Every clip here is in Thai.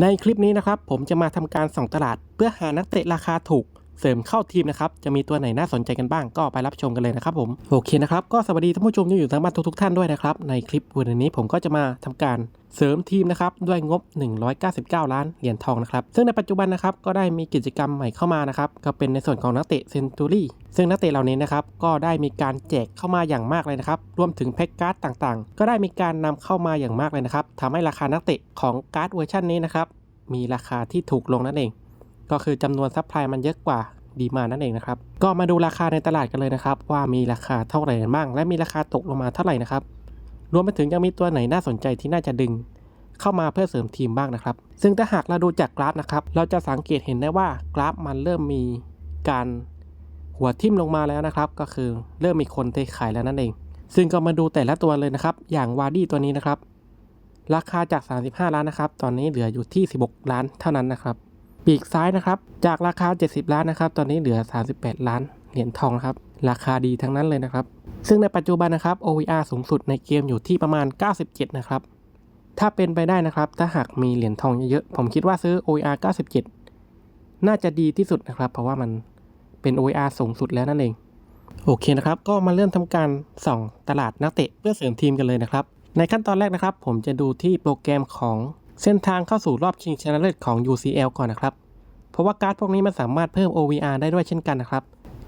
ในคลิปนี้นะครับผมจะมาทำการส่องตลาดเพื่อหานักเตะราคาถูก เสริมเข้าทีมนะครับ จะมีตัวไหนน่าสนใจกันบ้างก็ไปรับชมกันเลยนะครับผม โอเคนะครับ ก็สวัสดีท่านผู้ชมที่อยู่ทางบ้านทุกๆท่านด้วยนะครับ ในคลิปวันนี้ผมก็จะมาทำการเสริมทีมนะครับด้วยงบ 199 ล้านเหรียญทองนะครับซึ่งในปัจจุบันนะครับก็ได้มีกิจกรรมใหม่เข้ามานะครับก็เป็นในส่วนของนักเตะเซนตูรี่ซึ่งนักเตะเหล่านี้นะครับก็ได้มีการแจกเข้ามาอย่างมากเลยนะครับรวมถึงแพ็กการ์ดต่างๆ ก็ได้มีการนำเข้ามาอย่างมากเลยนะครับทำให้ราคานักเตะของการ์ดเวอร์ชันนี้นะครับมีราคาที่ถูกลงนั่นเอง ก็คือจำนวนซัพพลายมันเยอะกว่าดีมานั่นเองนะครับ ก็มาดูราคาในตลาดกันเลยนะครับ ว่ามีราคาเท่าไหร่กันบ้าง และมีราคาตกลงมาเท่าไหร่นะครับ รวมไปถึงยังมีตัวไหนน่าสนใจที่น่าจะดึง เข้ามาเพื่อเสริมทีมบ้างนะครับ ซึ่งถ้าหากเราดูจากกราฟนะครับ เราจะสังเกตเห็นได้ว่ากราฟมันเริ่มมีการหัวทิ่มลงมาแล้วนะครับ ก็คือเริ่มมีคนเทขายแล้วนั่นเอง ซึ่งก็มาดูแต่ละตัวเลยนะครับ อย่างวาร์ดี้ตัวนี้นะครับ ราคาจาก 35 ล้านนะครับ ตอนนี้เหลืออยู่ที่ 16 ล้านเท่านั้นนะครับ ปีกซ้ายนะครับ จากราคา 70 ล้านนะครับ ตอนนี้เหลือ 38 ล้านเหรียญทองครับ ราคาดีทั้งนั้นเลยนะครับ ซึ่งในปัจจุบันนะครับ OVR สูงสุดในเกมอยู่ที่ประมาณ 97 นะครับ ถ้าเป็นไปได้นะครับ ถ้าหากมีเหรียญทองเยอะๆ ผมคิดว่าซื้อ OVR 97 น่าจะดีที่สุดนะครับ เพราะว่ามันเป็น OVR สูงสุดแล้วนั่นเอง โอเคนะครับ ก็มาเริ่มทำการส่องตลาดนักเตะเพื่อเสริมทีมกันเลยนะครับ ในขั้นตอนแรกนะครับ ผมจะดูที่โปรแกรมของ เส้นทางเข้าสู่รอบชิงชนะเลิศของ UCL ก่อนนะครับ เพราะว่าการ์ดพวกนี้มันสามารถเพิ่ม OVR ได้ด้วยเช่นกันนะครับ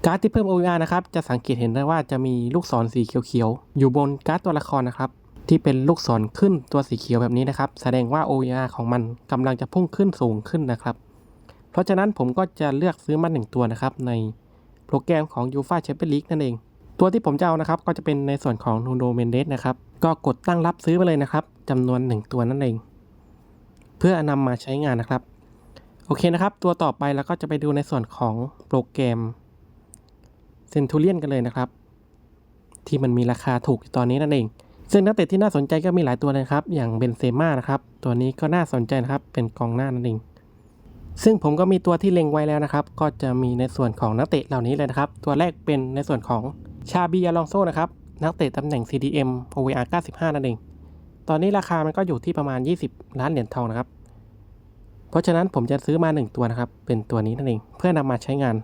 การ์ดที่เพิ่ม OVR นะครับ จะสังเกตเห็นได้ว่าจะมีลูกศรสีเขียวๆ อยู่บนการ์ดตัวละครนะครับ ที่เป็นลูกศรขึ้นตัวสีเขียวแบบนี้นะครับ แสดงว่า OVR ของมันกำลังจะพุ่งขึ้นสูงขึ้นนะครับ เพราะฉะนั้นผมก็จะเลือกซื้อมาหนึ่งตัวนะครับในโปรแกรมของ u f a Champions League นั่นเอง ตัวที่ผมจะเอานะครับก็จะเป็นในส่วนของนูโนเมนเดสนะครับ ก็กดตั้งรับซื้อไปเลยนะครับจำนวน 1 ตัวนั่นเอง พื่อนำมาใช้งานนะครับ โอเคนะครับ ตัวต่อไปเราก็จะไปดูในส่วนของโปรแกรมเซนทูเลียนกันเลยนะครับ ที่มันมีราคาถูกอยู่ตอนนี้นั่นเอง ซึ่งนักเตะที่น่าสนใจก็มีหลายตัวเลยครับ อย่างเบนเซม่านะครับ ตัวนี้ก็น่าสนใจนะครับ เป็นกองหน้านั่นเอง ซึ่งผมก็มีตัวที่เล็งไว้แล้วนะครับ ก็จะมีในส่วนของนักเตะเหล่านี้เลยนะครับ ตัวแรกเป็นในส่วนของชาบีอาลองโซนะครับ นักเตะตำแหน่ง CDM OVR 95 นั่นเอง ตอนนี้ราคามันก็อยู่ที่ประมาณ 20 ล้านเหรียญทองนะครับ ราะฉะนั้นผมจะซื้อมา 1 ตัวนะครับ เป็นตัวนี้นั่นเอง เพื่อนำมาใช้งาน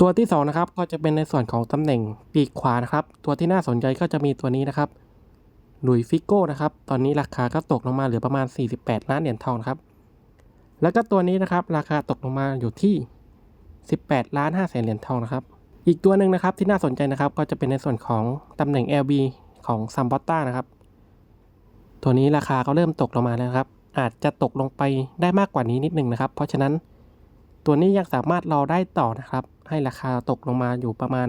ตัวที่2นะครับก็จะเป็นในส่วนของตำแหน่งปีกขวานะครับ ตัวที่น่าสนใจก็จะมีตัวนี้นะครับหลุยฟิโก้นะครับ ตอนนี้ราคาก็ตกลงมาเหลือประมาณ 48 ล้านเหรียญทองครับ แล้วก็ตัวนี้นะครับ ราคาตกลงมาอยู่ที่ 18 ล้าน5แสนเหรียญทองนะครับ อีกตัวหนึ่งนะครับที่น่าสนใจนะครับ ก็จะเป็นในส่วนของตำแหน่ง LB ของซัมบอตตานะครับ ตัวนี้ราคาก็เริ่มตกลงมาแล้วครับ อาจจะตกลงไปได้มากกว่านี้นิดนึงนะครับ เพราะฉะนั้นตัวนี้ยังสามารถรอได้ต่อนะครับ ให้ราคาตกลงมาอยู่ประมาณ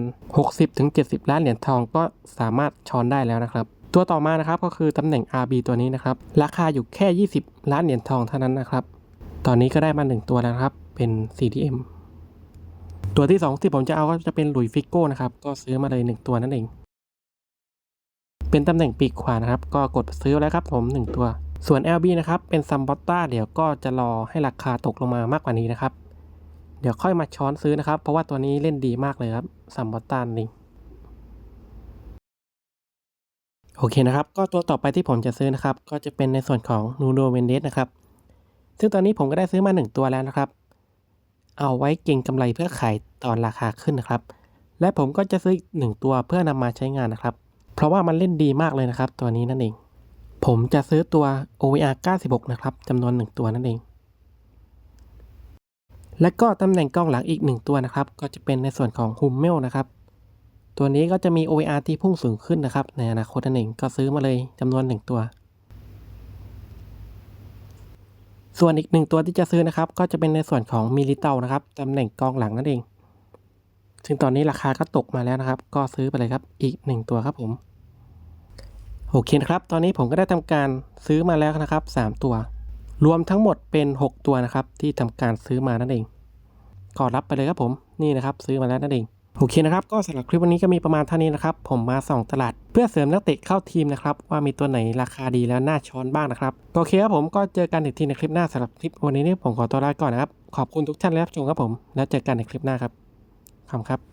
60-70 ล้านเหรียญทองก็สามารถช้อนได้แล้วนะครับ ตัวต่อมานะครับก็คือตำแหน่ง RB ตัวนี้นะครับ ราคาอยู่แค่ 20 ล้านเหรียญทองเท่านั้นนะครับ ตอนนี้ก็ได้มา 1 ตัวแล้วครับเป็น CDM ตัวที่ 2 ที่ผมจะเอาก็จะเป็นหลุยฟิโก้นะครับ ก็ซื้อมาเลย 1 ตัวนั่นเอง เป็นตำแหน่งปีกขวานะครับ ก็กดซื้อแล้วครับผม 1 ตัว ส่วน LB นะครับ เป็นซัมบอตต้าเดี๋ยวก็จะรอให้ราคาตกลงมามากกว่านี้นะครับ เดี๋ยวค่อยมาช้อนซื้อนะครับ เพราะว่าตัวนี้เล่นดีมากเลยครับซัมบอตต้านี่โอเคนะครับ ก็ตัวต่อไปที่ผมจะซื้อนะครับ ก็จะเป็นในส่วนของนูโดเวนเดสนะครับ ซึ่งตอนนี้ผมก็ได้ซื้อมา 1 ตัวแล้วนะครับ เอาไว้เก็งกำไรเพื่อขายตอนราคาขึ้นนะครับ และผมก็จะซื้ออีกหนึ่งตัวเพื่อนำมาใช้งานนะครับ เพราะว่ามันเล่นดีมากเลยนะครับ ตัวนี้นั่นเอง ผมจะซื้อตัว OVR 96 นะครับจำนวน 1 ตัวนั่นเอง และก็ตำแหน่งกล้องหลังอีก 1 ตัวนะครับ ก็จะเป็นในส่วนของฮุมเมลนะครับ ตัวนี้ก็จะมี OVR ที่พุ่งสูงขึ้นนะครับ ในอนาคตนั่นเองก็ซื้อมาเลยจำนวน 1 ตัว ส่วนอีกหนึ่งตัวที่จะซื้อนะครับ ก็จะเป็นในส่วนของมิลิเตานะครับตำแหน่งกล้องหลังนั่นเอง ซึ่งตอนนี้ราคาก็ตกมาแล้วนะครับ ก็ซื้อไปเลยครับอีกหนึ่งตัวครับผม โอเคนะครับ ตอนนี้ผมก็ได้ทำการซื้อมาแล้วนะครับสามตัว รวมทั้งหมดเป็น 6 ตัวนะครับ ที่ทำการซื้อมานั่นเองก็รับไปเลยครับผมนี่นะครับ ซื้อมาแล้วนั่นเองโอเคนะครับก็สำหรับคลิปวันนี้ก็มีประมาณเท่านี้นะครับผมมาส่องตลาด เพื่อเสริมนักเตะเข้าทีมนะครับว่ามีตัวไหนราคาดีแล้วน่าช้อนบ้างนะครับโอเคครับผมก็เจอกันอีกทีในคลิปหน้าสำหรับคลิปวันนี้นี่ผมขอตัวลาก่อนนะครับขอบคุณทุกท่านที่รับชมครับผมแล้วเจอกันในคลิปหน้าครับขอบคุณครับ